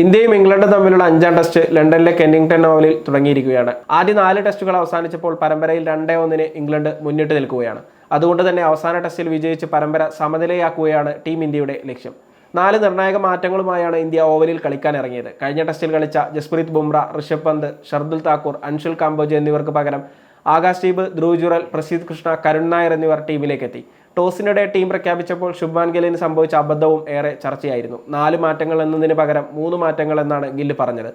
ഇന്ത്യയും ഇംഗ്ലണ്ടും തമ്മിലുള്ള അഞ്ചാം ടെസ്റ്റ് ലണ്ടനിലെ കെന്നിംഗ്ടൺ ഓവലിൽ തുടങ്ങിയിരിക്കുകയാണ്. ആദ്യ നാല് ടെസ്റ്റുകൾ അവസാനിച്ചപ്പോൾ പരമ്പരയിൽ രണ്ടേ ഒന്നിന് ഇംഗ്ലണ്ട് മുന്നിട്ട് നിൽക്കുകയാണ്. അതുകൊണ്ട് തന്നെ അവസാന ടെസ്റ്റിൽ വിജയിച്ച് പരമ്പര സമനിലയാക്കുകയാണ് ടീം ഇന്ത്യയുടെ ലക്ഷ്യം. നാല് നിർണായക മാറ്റങ്ങളുമായാണ് ഇന്ത്യ ഓവലിൽ കളിക്കാൻ ഇറങ്ങിയത്. കഴിഞ്ഞ ടെസ്റ്റിൽ കളിച്ച ജസ്പ്രീത് ബുംറ ഋഷഭ് പന്ത് ഷർദുൽ താക്കൂർ അൻഷുൽ കാംബോജ് എന്നിവർക്ക് പകരം ആകാശ് ദീപ് ധ്രുവ് ജുറൽ പ്രസീദ് കൃഷ്ണ കരുൺ നായർ എന്നിവർ ടീമിലേക്ക് എത്തി ടോസിനിടെ ടീം പ്രഖ്യാപിച്ചപ്പോൾ ശുഭ്മാൻ ഗില്ലിന് സംഭവിച്ച അബദ്ധവും ഏറെ ചർച്ചയായിരുന്നു. നാല് മാറ്റങ്ങൾ എന്നതിന് പകരം മൂന്ന് മാറ്റങ്ങൾ എന്നാണ് ഗില്ല് പറഞ്ഞത്.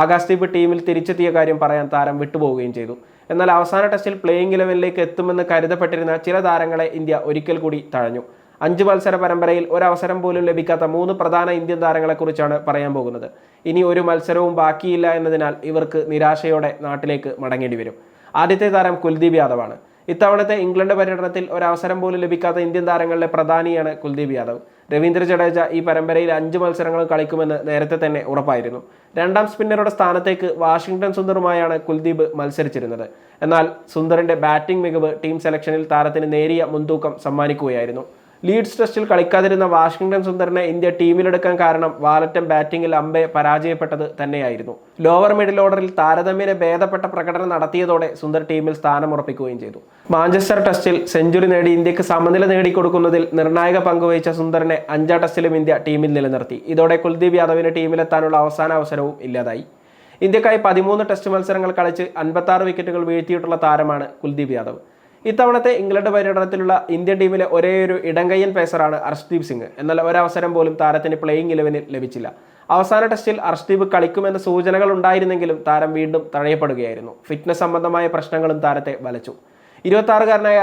ആകാശ് ദീപ് ടീമിൽ തിരിച്ചെത്തിയ കാര്യം പറയാൻ താരം വിട്ടുപോവുകയും ചെയ്തു. എന്നാൽ അവസാന ടെസ്റ്റിൽ പ്ലേയിങ് ഇലവനിലേക്ക് എത്തുമെന്ന് കരുതപ്പെട്ടിരുന്ന ചില താരങ്ങളെ ഇന്ത്യ ഒരിക്കൽ കൂടി തഴഞ്ഞു. അഞ്ച് മത്സര പരമ്പരയിൽ ഒരവസരം പോലും ലഭിക്കാത്ത മൂന്ന് പ്രധാന ഇന്ത്യൻ താരങ്ങളെക്കുറിച്ചാണ് പറയാൻ പോകുന്നത്. ഇനി ഒരു മത്സരവും ബാക്കിയില്ല എന്നതിനാൽ ഇവർക്ക് നിരാശയോടെ നാട്ടിലേക്ക് മടങ്ങേണ്ടി വരും. ആദ്യത്തെ താരം കുൽദീപ് യാദവാണ്. ഇത്തവണത്തെ ഇംഗ്ലണ്ട് പര്യടനത്തിൽ ഒരവസരം പോലും ലഭിക്കാത്ത ഇന്ത്യൻ താരങ്ങളിലെ പ്രധാനിയാണ് കുൽദീപ് യാദവ്. രവീന്ദ്ര ജഡേജ ഈ പരമ്പരയിൽ അഞ്ച് മത്സരങ്ങളും കളിക്കുമെന്ന് നേരത്തെ തന്നെ ഉറപ്പായിരുന്നു. രണ്ടാം സ്പിന്നറുടെ സ്ഥാനത്തേക്ക് വാഷിംഗ്ടൺ സുന്ദറുമായാണ് കുൽദീപ് മത്സരിച്ചിരുന്നത്. എന്നാൽ സുന്ദറിന്റെ ബാറ്റിംഗ് മികവ് ടീം സെലക്ഷനിൽ താരത്തിന് നേരിയ മുൻതൂക്കം സമ്മാനിക്കുകയായിരുന്നു. ലീഡ്സ് ടെസ്റ്റിൽ കളിക്കാതിരുന്ന വാഷിംഗ്ടൺ സുന്ദറിനെ ഇന്ത്യ ടീമിലെടുക്കാൻ കാരണം വാലറ്റൻ ബാറ്റിംഗിൽ അമ്പെ പരാജയപ്പെട്ടത് തന്നെയായിരുന്നു. ലോവർ മിഡിൽ ഓർഡറിൽ താരതമ്യേന ഭേദപ്പെട്ട പ്രകടനം നടത്തിയതോടെ സുന്ദർ ടീമിൽ സ്ഥാനമുറപ്പിക്കുകയും ചെയ്തു. മാഞ്ചസ്റ്റർ ടെസ്റ്റിൽ സെഞ്ചുറി നേടി ഇന്ത്യയ്ക്ക് സമനില നേടിക്കൊടുക്കുന്നതിൽ നിർണായക പങ്കുവഹിച്ച സുന്ദറിനെ അഞ്ചാം ടെസ്റ്റിലും ഇന്ത്യ ടീമിൽ നിലനിർത്തി. ഇതോടെ കുൽദീപ് യാദവിന് ടീമിലെത്താനുള്ള അവസാന അവസരവും ഇല്ലാതായി. ഇന്ത്യക്കായി പതിമൂന്ന് ടെസ്റ്റ് മത്സരങ്ങൾ കളിച്ച് അൻപത്താറ് വിക്കറ്റുകൾ വീഴ്ത്തിയിട്ടുള്ള താരമാണ് കുൽദീപ് യാദവ്. ഇത്തവണത്തെ ഇംഗ്ലണ്ട് പര്യടനത്തിലുള്ള ഇന്ത്യൻ ടീമിലെ ഒരേയൊരു ഇടങ്കയ്യൻ പേസറാണ് അർഷ്ദീപ് സിംഗ്. എന്നാൽ ഒരവസരം പോലും താരത്തിന് പ്ലേയിങ് ഇലവനിൽ ലഭിച്ചില്ല. അവസാന ടെസ്റ്റിൽ അർഷ്ദീപ് കളിക്കുമെന്ന സൂചനകൾ ഉണ്ടായിരുന്നെങ്കിലും താരം വീണ്ടും തഴയപ്പെടുകയായിരുന്നു. ഫിറ്റ്നസ് സംബന്ധമായ പ്രശ്നങ്ങളും താരത്തെ വലച്ചു. ഇരുപത്തി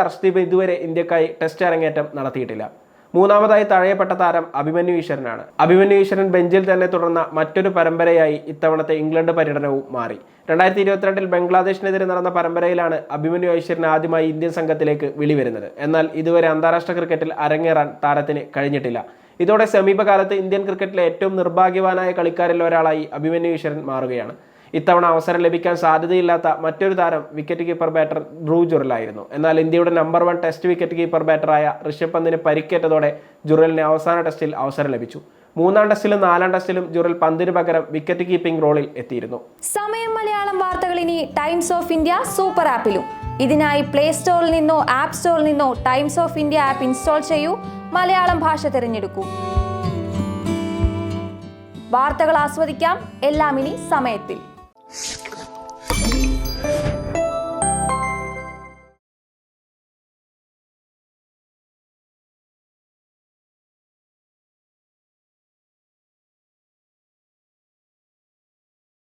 അർഷ്ദീപ് ഇതുവരെ ഇന്ത്യക്കായി ടെസ്റ്റ് അരങ്ങേറ്റം നടത്തിയിട്ടില്ല. മൂന്നാമതായി തഴയപ്പെട്ട താരം അഭിമന്യു ഈശ്വരനാണ്. അഭിമന്യു ഈശ്വരൻ ബെഞ്ചിൽ തന്നെ തുടർന്ന മറ്റൊരു പരമ്പരയായി ഇത്തവണത്തെ ഇംഗ്ലണ്ട് പര്യടനവും മാറി. രണ്ടായിരത്തി ഇരുപത്തിരണ്ടിൽ ബംഗ്ലാദേശിനെതിരെ നടന്ന പരമ്പരയിലാണ് അഭിമന്യു ഈശ്വരൻ ആദ്യമായി ഇന്ത്യൻ സംഘത്തിലേക്ക് വിളി വരുന്നത് എന്നാൽ ഇതുവരെ അന്താരാഷ്ട്ര ക്രിക്കറ്റിൽ അരങ്ങേറാൻ താരത്തിന് കഴിഞ്ഞിട്ടില്ല. ഇതോടെ സമീപകാലത്ത് ഇന്ത്യൻ ക്രിക്കറ്റിലെ ഏറ്റവും നിർഭാഗ്യവാനായ കളിക്കാരിൽ ഒരാളായി അഭിമന്യു ഈശ്വരൻ മാറുകയാണ്. ഇത്തവണ അവസരം ലഭിക്കാൻ സാധ്യതയില്ലാത്ത മറ്റൊരു താരം വിക്കറ്റ് കീപ്പർ ബാറ്റർ ധ്രുവ് ജുറലായിരുന്നു. എന്നാൽ ഇന്ത്യയുടെ number one test wicket keeper ബാറ്ററായ Rishabh പന്തിന് പരിക്കേറ്റതോടെ ജുറലിന് അവസാന ടെസ്റ്റിൽ അവസരം ലഭിച്ചു. മൂന്നാം ടെസ്റ്റിലും നാലാം ടെസ്റ്റിലും ജുറൽ പന്തിന് പകരം വിക്കറ്റ് കീപ്പിംഗ് റോളിൽ എത്തിയിരുന്നു. സമയം മലയാളം വാർത്തകൾ ഇനി ടൈംസ് ഓഫ് ഇന്ത്യ സൂപ്പർ ആപ്പിലും ഇതിനായി പ്ലേ സ്റ്റോറിൽ നിന്നോ ആപ്പ് സ്റ്റോറിൽ നിന്നോ Times of India app install ചെയ്യൂ. മലയാളം ഭാഷ തിരഞ്ഞെടുക്കൂ. വാർത്തകൾ ആസ്വദിക്കാം. എല്ലാം ഇനി സമയത്തിൽ. you